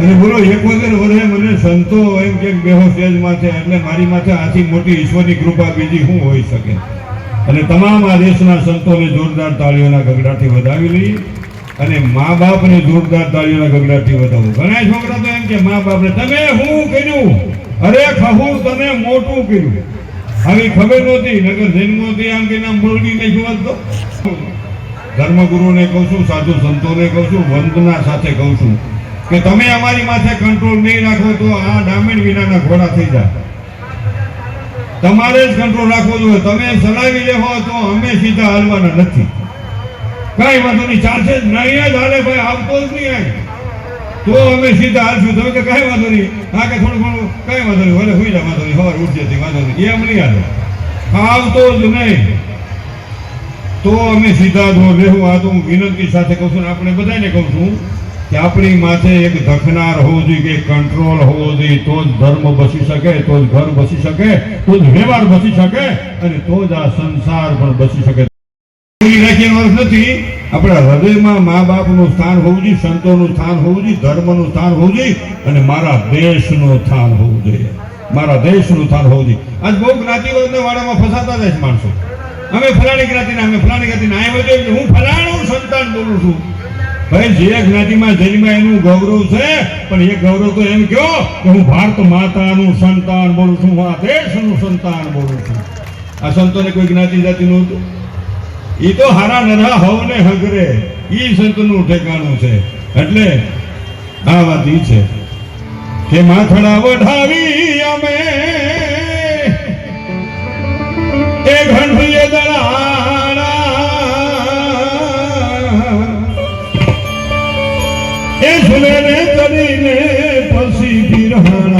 અને બોલો, એક વગર વધે મને સંતો એમ કે બેહો સ્ટેજ માથે? એટલે મારી માથે આથી મોટી ઈશ્વરની કૃપા બીજી શું હોઈ શકે? અને તમામ આ દેશના સંતોને જોરદાર તાળીઓના ગગડાથી વધાવી લઈએ અને મા બાપને જોરદાર તાળીઓના ગગડાથી વધાવો. ઘણા છોકરા તો એમ કે, મા બાપને, તમે હું કર્યું? અરે ખહું તમે મોટું કર્યું. આવી ખબર નહોતી, નગર જન્મોથી આમ કે નામ બોલવી નહીં જોવા તો? ધર્મગુરુને કહું છું, સાધુ સંતોને કહું છું, વંદના સાથે કહું છું કે તમે અમારી માથે કંટ્રોલ નહીં રાખો તો આ ડામણ વિનાના ઘોડા થઈ જાય. તમારે જ કંટ્રોલ રાખવો જોઈએ. તમે ચલાવી લેવો તો અમે સીધા હાલવાના નથી. કઈ વાંધો નહીં. ચાલશે નહીં જ હાલે ભાઈ. આવતો જ નહીં આવી તો અમે સીધા હાલશું. તમે કે કઈ વાંધો નહીં. હા કે થોડું ઘણું કઈ વાંધો નહીં. ભલે હોઈ જાય વાંધો નહીં. હવાર ઉઠશે તે, વાંધો નહીં. એમ નહીં હાલે. આવતો જ નહીં. તો અમે સીધા જો રહેવું આ તો હું વિનંતી સાથે કહું છું આપણે બધાને કહું છું કે આપણી માથે એક ધખનાર હોવો જોઈએ કે કંટ્રોલ હોવો જોઈએ, તો જ ધર્મ બસી શકે, તો જ ઘર બસી શકે, તો જ વ્યવહાર બસી શકે, અને તો જ આ સંસાર પણ બસી શકે. અર્થ નથી. આપણા હૃદયમાં મા બાપનું સ્થાન હોવું જોઈએ, સંતોનું સ્થાન હોવું જોઈએ, ધર્મનું સ્થાન હોવું જોઈએ, અને મારા દેશનું સ્થાન હોવું જોઈએ. મારા દેશનું સ્થાન હોવું જોઈએ. આજ બહુ જ્ઞાતિવાદના વાડામાં ફસાતા જાય છે માણસો. અમે ફલાણી જ્ઞાતિના, અમે ફલાણી જ્ઞાતિના. આ બધું હું ફલાણું સંતાન બોલું છું. ભાઈ, જે જ્ઞાતિમાં જન્મ્યા એનું ગૌરવ છે, પણ એ ગૌરવ તો એમ કહો કે હું ભારત માતાનું સંતાન બોલું છું, હું આ દેશનું સંતાન બોલું છું. આ સંતોને કોઈ જ્ઞાતિ જાતિનું હતું એ તો હારા નરા હવને હગરે એ સંતનું ઠેકાણું છે. એટલે આ વાત ઈ છે કે માથડા વઢાવી અમે. એ ઘંટીએ દળાણા સુલેને કરીને પછી બિરહાણા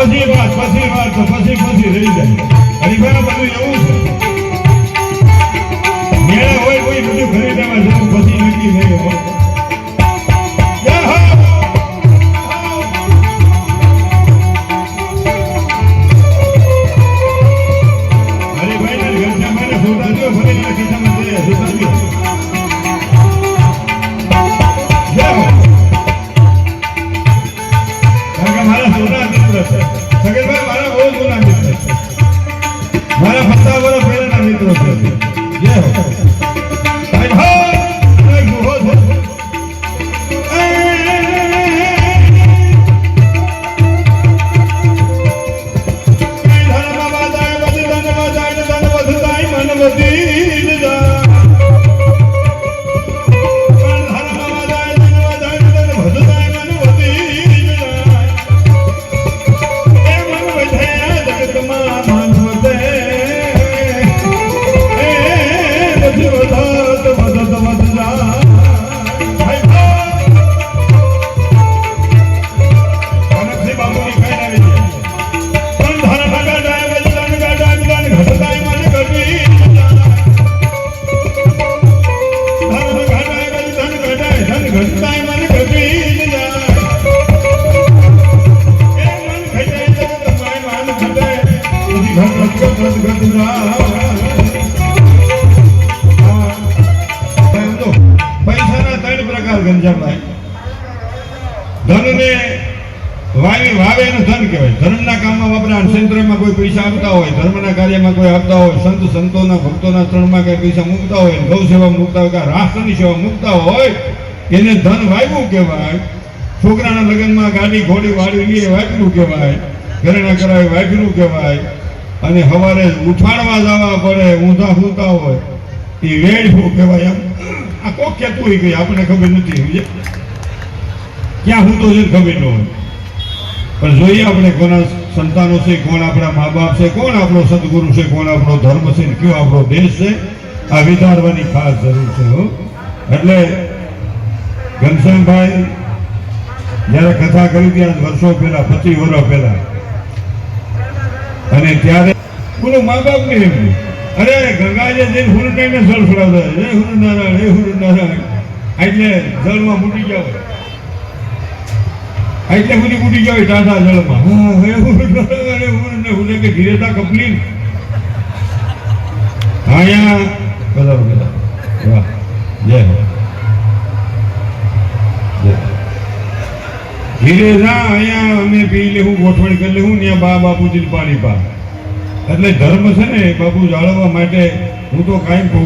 પછી વાત પછી વાત પછી પછી રહી જાય. હરીફાઈમાં બધું એવું છે. મેળા હોય કોઈ બધું ખરીદવામાં જવું પછી નક્કી નહીં હોય. જય હો! આપતા હોય સંત સંતોના, ભક્તોના ત્રણમાં કઈ પૈસા મૂકતા હોય, ગૌ સેવા મૂકતા હોય રાષ્ટ્રની સેવા મૂકતા હોય, એને ધન વાવ્યું કહેવાય. છોકરાના લગ્નમાં ગાડી, ઘોડી વાળી લે, વાપર્યું કહેવાય. ઘરેણા કરાવે, વાપર્યું કહેવાય. અને સવારે ઉઠાડવા જવા પડે, ઊંધા સૂતા હોય, એ વેડવું કહેવાય એમ? આ કોક કહેતું કે આપણને ખબર નથી? ક્યાં હું તો છે ખબર ન હોય. પણ જોઈએ આપણે કોના સંતાનો છે, કોણ આપણા મા બાપ છે, કોણ આપણો સદગુરુ છે, કોણ આપણો ધર્મ છે કયો આપણો દેશ છે, આ વિચારવાની ખાસ જરૂર છે એટલે ઘનશ્યામભાઈ જ્યારે કથા કરી ત્યાં વર્ષો પહેલા, પચીસ વર્ષ પહેલા અને ત્યારે બોલો મા બાપ ને એમ અરે, ગંગાજે જઈને હુરટાઈને જળ ફરાવતા હે હુરનારાયણ હે હુરનારાયણ. એટલે જળમાં મૂટી જાવ એટલે બધી મૂટી જાવ ટાટા જળમાં. હા હુરનારાયણ, હે હુરને હુરને કે ધીરેતા કપલી. અહીંયા બરાબર બરાબર વાહ, જય ધીરે જા અહીંયા અમે પી લેવું, ગોઠવણ કરી લેવું ત્યાં બા બાપુજી પાણી પા એટલે ધર્મ છે ને બાપુ જાળવવા માટે હું તો કાંઈ